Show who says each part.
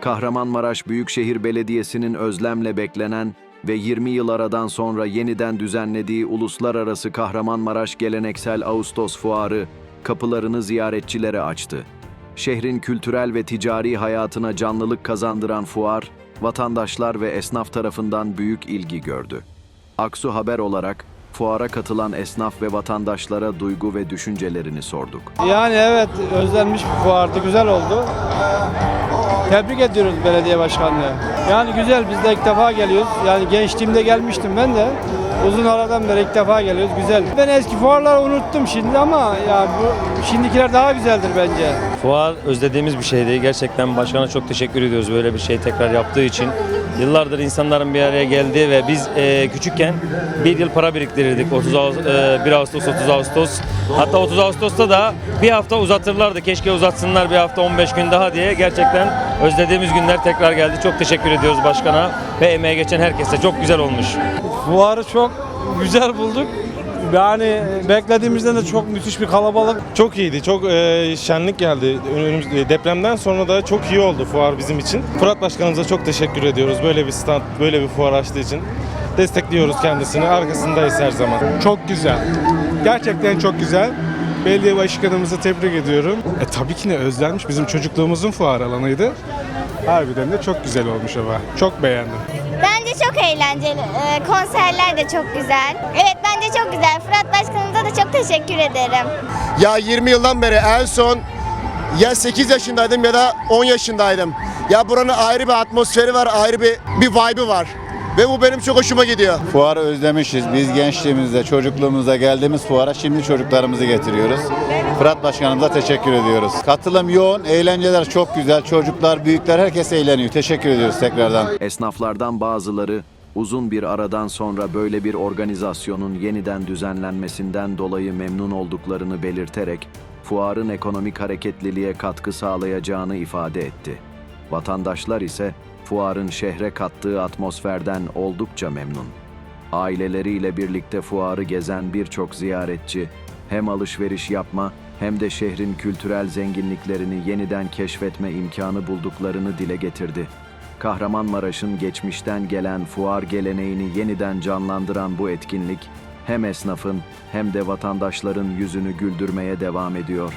Speaker 1: Kahramanmaraş Büyükşehir Belediyesi'nin özlemle beklenen ve 20 yıl aradan sonra yeniden düzenlediği Uluslararası Kahramanmaraş Geleneksel Ağustos Fuarı kapılarını ziyaretçilere açtı. Şehrin kültürel ve ticari hayatına canlılık kazandıran fuar, vatandaşlar ve esnaf tarafından büyük ilgi gördü. Aksu Haber olarak fuara katılan esnaf ve vatandaşlara duygu ve düşüncelerini sorduk.
Speaker 2: Yani evet özlenmiş bir fuardı, güzel oldu. Tebrik ediyoruz belediye başkanlığı. Yani güzel biz de ilk defa geliyoruz. Yani gençliğimde gelmiştim ben de. Uzun aradan beri ilk defa geliyoruz. Güzel. Ben eski fuarları unuttum şimdi ama ya bu şimdikiler daha güzeldir bence.
Speaker 3: Fuar özlediğimiz bir şeydi. Gerçekten başkana çok teşekkür ediyoruz böyle bir şey tekrar yaptığı için. Yıllardır insanların bir araya geldi ve biz e, küçükken bir yıl para biriktirirdik. 30 Ağustos, e, 1 Ağustos, 30 Ağustos. Hatta 30 Ağustos'ta da bir hafta uzatırlardı. Keşke uzatsınlar bir hafta 15 gün daha diye. Gerçekten özlediğimiz günler tekrar geldi. Çok teşekkür ediyoruz başkana ve emeğe geçen herkese. Çok güzel olmuş.
Speaker 2: Fuarı çok güzel bulduk. Yani beklediğimizden de çok müthiş bir kalabalık.
Speaker 4: Çok iyiydi. Çok e, şenlik geldi. Önümüz, e, depremden sonra da çok iyi oldu fuar bizim için. Fırat Başkanımıza çok teşekkür ediyoruz. Böyle bir stand, böyle bir fuar açtığı için. Destekliyoruz kendisini. Arkasındayız her zaman.
Speaker 5: Çok güzel. Gerçekten çok güzel. Belediye başkanımızı tebrik ediyorum. E tabii ki ne özlenmiş. Bizim çocukluğumuzun fuar alanıydı. Harbiden de çok güzel olmuş ama. Çok beğendim.
Speaker 6: Çok eğlenceli. Ee, konserler de çok güzel. Evet bence çok güzel. Fırat Başkanımıza da çok teşekkür ederim.
Speaker 7: Ya 20 yıldan beri en son ya 8 yaşındaydım ya da 10 yaşındaydım. Ya buranın ayrı bir atmosferi var, ayrı bir bir vibe'ı var. Ve bu benim çok hoşuma gidiyor.
Speaker 8: Fuarı özlemişiz. Biz gençliğimizde, çocukluğumuzda geldiğimiz fuara şimdi çocuklarımızı getiriyoruz. Fırat Başkanımıza teşekkür ediyoruz. Katılım yoğun, eğlenceler çok güzel. Çocuklar, büyükler herkes eğleniyor. Teşekkür ediyoruz tekrardan.
Speaker 1: Esnaflardan bazıları uzun bir aradan sonra böyle bir organizasyonun yeniden düzenlenmesinden dolayı memnun olduklarını belirterek fuarın ekonomik hareketliliğe katkı sağlayacağını ifade etti. Vatandaşlar ise fuarın şehre kattığı atmosferden oldukça memnun. Aileleriyle birlikte fuarı gezen birçok ziyaretçi hem alışveriş yapma hem de şehrin kültürel zenginliklerini yeniden keşfetme imkanı bulduklarını dile getirdi. Kahramanmaraş'ın geçmişten gelen fuar geleneğini yeniden canlandıran bu etkinlik hem esnafın hem de vatandaşların yüzünü güldürmeye devam ediyor.